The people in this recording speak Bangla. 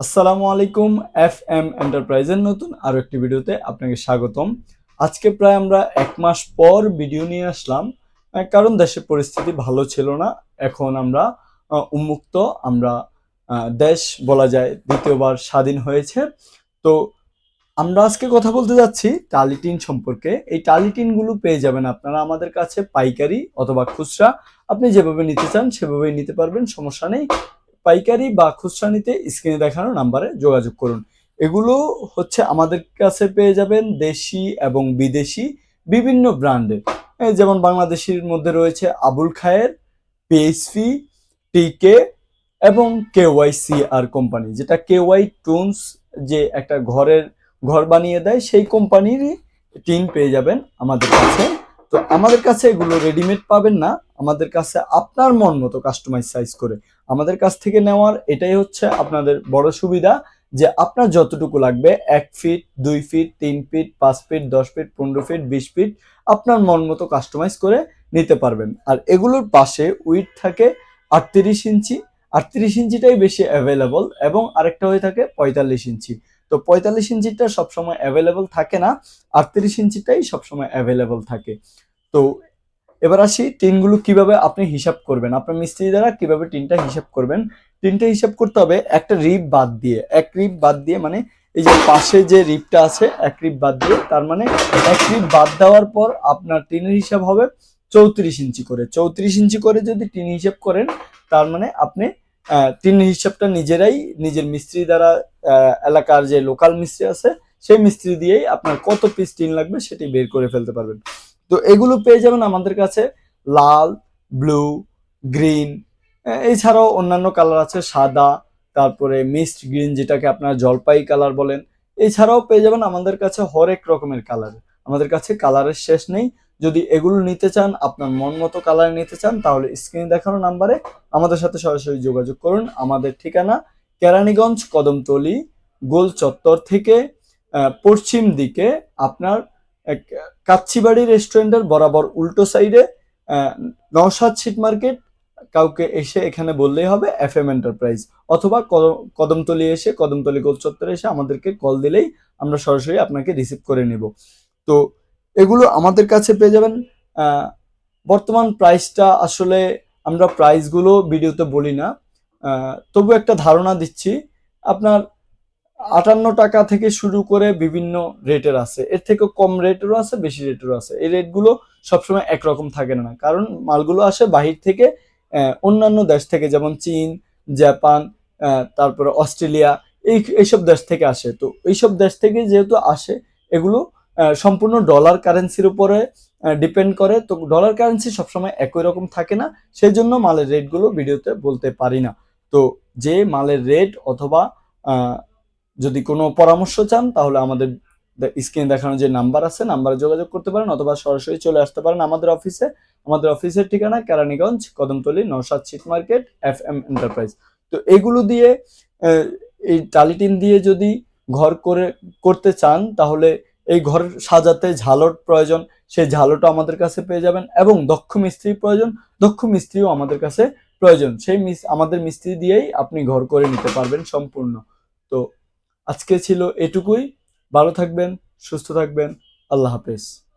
আসসালামু আলাইকুম এফ এম এন্টারপ্রাইজের নতুন আরও একটি ভিডিওতে আপনাকে স্বাগতম। আজকে প্রায় আমরা এক মাস পর ভিডিও নিয়ে আসলাম কারণ দেশের পরিস্থিতি ভালো ছিল না। এখন আমরা উন্মুক্ত, আমরা দেশ বলা যায় দ্বিতীয়বার স্বাধীন হয়েছে। তো আমরা আজকে কথা বলতে যাচ্ছি টালিটিন সম্পর্কে। এই টালিটিনগুলো পেয়ে যাবেন আপনারা আমাদের কাছে পাইকারি অথবা খুচরা। আপনি যেভাবে নিতে চান সেভাবেই নিতে পারবেন, সমস্যা নেই। পাইকারি বা খুচরা নিতে স্ক্রিনে দেখানো নাম্বারে যোগাযোগ করুন। এগুলো হচ্ছে আমাদের কাছে পেয়ে যাবেন দেশি এবং বিদেশি বিভিন্ন ব্র্যান্ডের যেমন বাংলাদেশির মধ্যে রয়েছে আবুল খায়ের পিএসপি টিকে এবং কেওয়াইসি আর কোম্পানি যেটা কেওয়াই টুনস যে একটা ঘরের ঘর বানিয়ে দেয়, সেই কোম্পানিরই টিন পেয়ে যাবেন আমাদের কাছে। তো আমাদের কাছে এগুলো রেডিমেড পাবেন না। আমাদের কাছে আপনার মন মতো কাস্টমাইজ সাইজ করে আমাদের কাছ থেকে নেওয়ার এটাই হচ্ছে আপনাদের বড় সুবিধা যে আপনার যতটুকু লাগবে এক ফিট দুই ফিট তিন ফিট পাঁচ ফিট দশ ফিট পনেরো ফিট বিশ ফিট আপনার মন মতো কাস্টমাইজ করে নিতে পারবেন। আর এগুলোর পাশে উইড থাকে আটত্রিশ ইঞ্চি। আটত্রিশ ইঞ্চিটাই বেশি অ্যাভেলেবল এবং আরেকটা হয়ে থাকে পঁয়তাল্লিশ ইঞ্চি। তো পঁয়তাল্লিশ ইঞ্চিটা সবসময় অ্যাভেলেবল থাকে না, আটত্রিশ ইঞ্চিটাই সবসময় অ্যাভেলেবল থাকে। তো এবার আসি টিনগুলো কীভাবে আপনি হিসাব করবেন? আপনার মিস্ত্রি দ্বারা কীভাবে টিনটা হিসাব করবেন? টিনটা হিসাব করতে হবে একটা রিপ বাদ দিয়ে। এক রিপ বাদ দিয়ে মানে এই যে পাশে যে রিপটা আছে, এক রিপ বাদ দিয়ে, তার মানে এক রিপ বাদ দেওয়ার পর আপনার টিনের হিসাব হবে চৌত্রিশ ইঞ্চি করে। চৌত্রিশ ইঞ্চি করে যদি টিন হিসাব করেন, তার মানে আপনি টিনের হিসাবটা নিজেরাই নিজের মিস্ত্রি দ্বারা এলাকার যে লোকাল মিস্ত্রি আছে, সেই মিস্ত্রি দিয়েই আপনার কত পিস টিন লাগবে সেটি বের করে ফেলতে পারবেন। তো এগুলো পেয়ে যাবেন আমাদের কাছে লাল, ব্লু, গ্রিন এছাড়াও অন্যান্য কালার আছে সাদা, তারপরে মিস্ট গ্রিন যেটাকে আপনারা জলপাই কালার বলেন। এছাড়াও পেয়ে যাবেন আমাদের কাছে হরেক রকমের কালার। আমাদের কাছে কালারের শেষ নেই। যদি এগুলো নিতে চান, আপনার মন মতো কালার নিতে চান, তাহলে স্ক্রিনে দেখানো নাম্বারে আমাদের সাথে সরাসরি যোগাযোগ করুন। আমাদের ঠিকানা কেরানীগঞ্জ কদমতলি গোল চত্বর থেকে পশ্চিম দিকে আপনার কাচ্চিবাড়ি রেস্টুরেন্টের বরাবর উল্টো সাইডে নওশাদ সিট মার্কেট কাউকে এসে এখানে বললেই হবে এফ এম এন্টারপ্রাইজ অথবা কদম- কদমতলি এসে, কদমতলি গোল চত্বরে এসে আমাদেরকে কল দিলেই আমরা সরাসরি আপনাকে রিসিভ করে নেব। তো এগুলো আমাদের কাছে পেয়ে যাবেন। বর্তমান প্রাইসটা আসলে আমরা প্রাইসগুলো ভিডিওতে বলি না। তবু একটা ধারণা দিচ্ছি, আপনার আটান্ন টাকা থেকে শুরু করে বিভিন্ন রেটের আছে। এর থেকে কম রেটেরও আছে, বেশি রেটেরও আছে। এই রেটগুলো সবসময় একরকম থাকে না। কারণ মালগুলো আসে বাহির থেকে অন্যান্য দেশ থেকে, যেমন চীন, জাপান তারপরে অস্ট্রেলিয়া, এই, এইসব দেশ থেকে আসে। তো এইসব দেশ থেকে যেহেতু আসে, এগুলো সম্পূর্ণ ডলার কারেন্সির উপরে ডিপেন্ড করে। তো ডলার কারেন্সি সবসময় একই রকম থাকে না। সেই জন্য মালের রেটগুলো ভিডিওতে বলতে পারি না। তো যে মালের রেট অথবা যদি কোনো পরামর্শ চান, তাহলে আমাদের স্ক্রিনে দেখানো যে নাম্বার আছে নাম্বারে যোগাযোগ করতে পারেন অথবা সরাসরি চলে আসতে পারেন আমাদের অফিসে আমাদের অফিসের ঠিকানা কেরানীগঞ্জ, কদমতলি, নৌসাদ শীত মার্কেট এফ এম এন্টারপ্রাইজ তো এগুলো দিয়ে এই টালিটিন দিয়ে যদি ঘর করে, করতে চান, তাহলে এই ঘর সাজাতে ঝালট প্রয়োজন, সেই ঝালটও আমাদের কাছে পেয়ে যাবেন এবং দক্ষ মিস্ত্রি প্রয়োজন, দক্ষ মিস্ত্রিও আমাদের কাছে প্রয়োজন। সেই মিস, আমাদের মিস্ত্রি দিয়েই আপনি ঘর করে নিতে পারবেন সম্পূর্ণ। তো আজকে ছিল এটুকুই। ভালো থাকবেন সুস্থ থাকবেন। আল্লাহ হাফেজ।